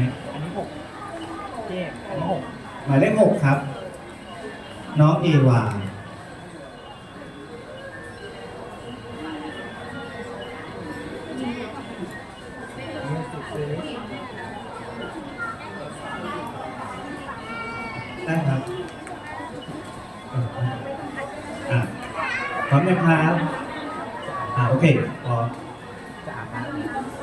ไหมอันนี้หกเจ๊อันนี้หกหมายเลขหกครับ น้องเอวามิวสิกซีรีส์ได้ครับอะพร้อมนะครับอะโอเคพร้อมจะอาบ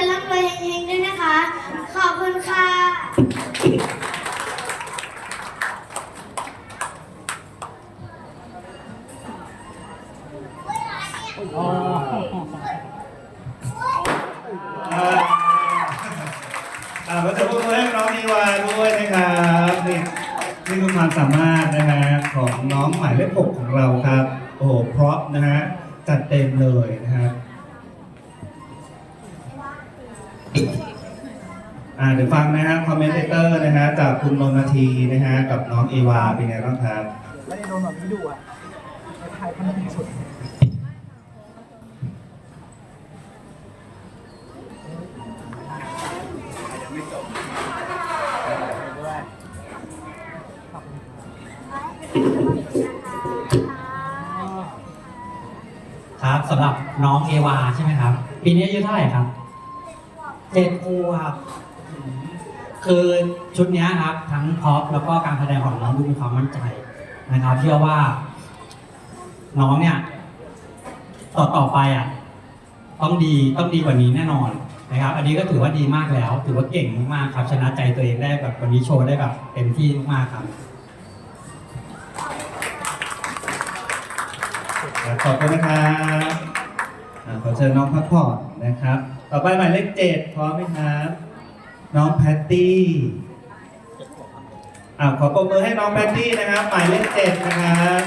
วยร่ำรวยเฮงๆด้วยนะคะ ขอบคุณค่ะอ๋ออ่าอ่าก็จะพูดให้น้องนีวาด้วยนะครับนี่นี่คือความสามารถนะฮะของน้องหมายเลขหกของเราครับ โอ้โหเพราะนะฮะจัดเต็มเลยนะครับ อ่าเดี๋ยวฟังนะฮะคอมเมนเตอร์นะฮะจากคุณนนทีนะฮะกับน้องเอวาเป็นไงบ้างครับไม่ได้โดนแบบนี้ดูอะไอ้ไทยพันธุ์สุดด้วยขอบคุณครับครับสำหรับน้องเอวาใช่ไหมครับ ปีนี้อายุเท่าไหร่ครับ เจ็ดขวบอืมคือชุดนี้ครับ ทั้งพร็อพแล้วก็การแสดงของน้องดูมีความมั่นใจนะครับเชื่อว่า น้องเนี่ย ต่อต่อไปอะ ต้องดีต้องดีกว่านี้แน่นอนนะครับ อันนี้ก็ถือว่าดีมากแล้ว ถือว่าเก่งมากๆครับชนะใจตัวเองได้แบบวันนี้โชว์ได้แบบเต็มที่มากครับขอบคุณนะครับขอเชิญน้องพักผ่อนนะครับ ต่อไปหมายเลขเจ็ดพร้อมไหมครับน้องแพตตี้อ่าขอปรบมือให้น้องแพตตี้นะครับ หมายเลขเจ็ดนะครับ